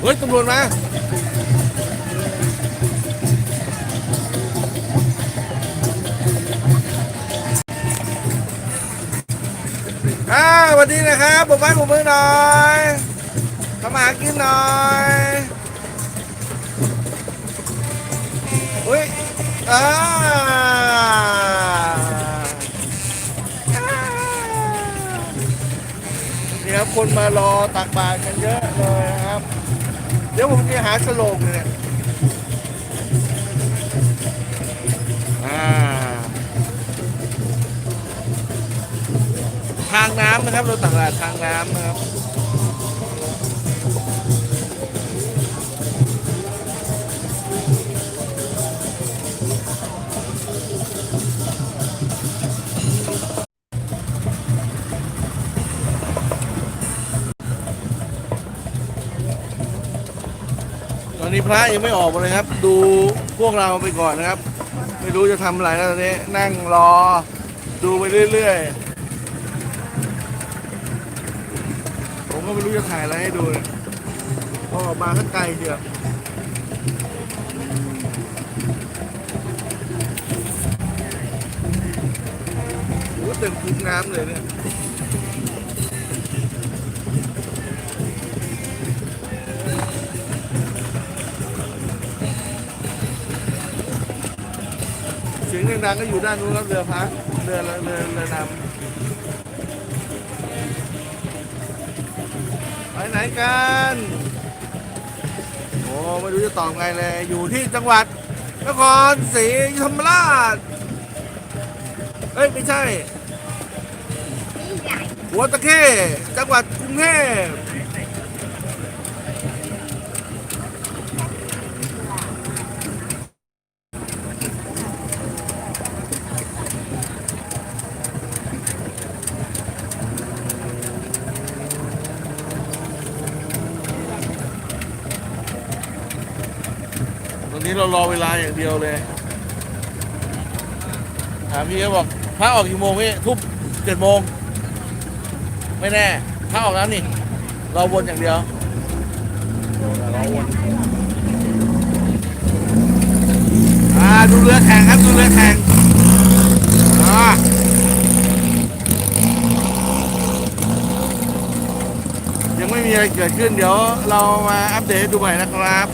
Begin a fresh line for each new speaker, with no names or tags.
เฮ้ยตำรวจมาอ่าสวัสดีนะครับผมไม้ผมมือหน่อยเข้ามาหากินหน่อยอุ้ยอ่าอ่านี่ครับคนมารอตักบาตรกันเยอะเลยนะครับ เดี๋ยวผมจะหาสโลงเลยเนี่ยอ่าทางน้ำนะครับเราตักบาดทางน้ำนะครับ ตอนนี้พระยังไม่ออกมาเลยครับ ดูพวกเราไปก่อนนะครับ ไม่รู้จะทำอะไรแล้วตอนนี้นั่งรอ ดูไปเรื่อยๆ ผมก็ไม่รู้จะถ่ายอะไรให้ดูเลยพราะออกมาข้างไกลเชียวโอ้เต็มคุกน้ำเลยเนี่ย เสียงดังๆก็อยู่ด้านนู้นครับเรือพักเรือเรือเรือเรือนำไปไหนกันโอ้ไม่รู้จะตอบไงเลยอยู่ที่จังหวัดนครศรีธรรมราชเอ้ยไม่ใช่หัวตะเข้จังหวัดกรุงเทพ อนนี้เรารอเวลาอย่างเดียวเลยถามพี่เขาบอกพระออกกี่โมงพี่ทุบเจ็ดโมง ไม่แน่พระออกแล้วนี่เราวนอย่างเดียวเราวนอ่าดูเรือแข่งครับดูเรือแข่งอ่ายังไม่มีอะไรเกิดขึ้นเดี๋ยวเรามาอัปเดตให้ดูใหม่นะครับ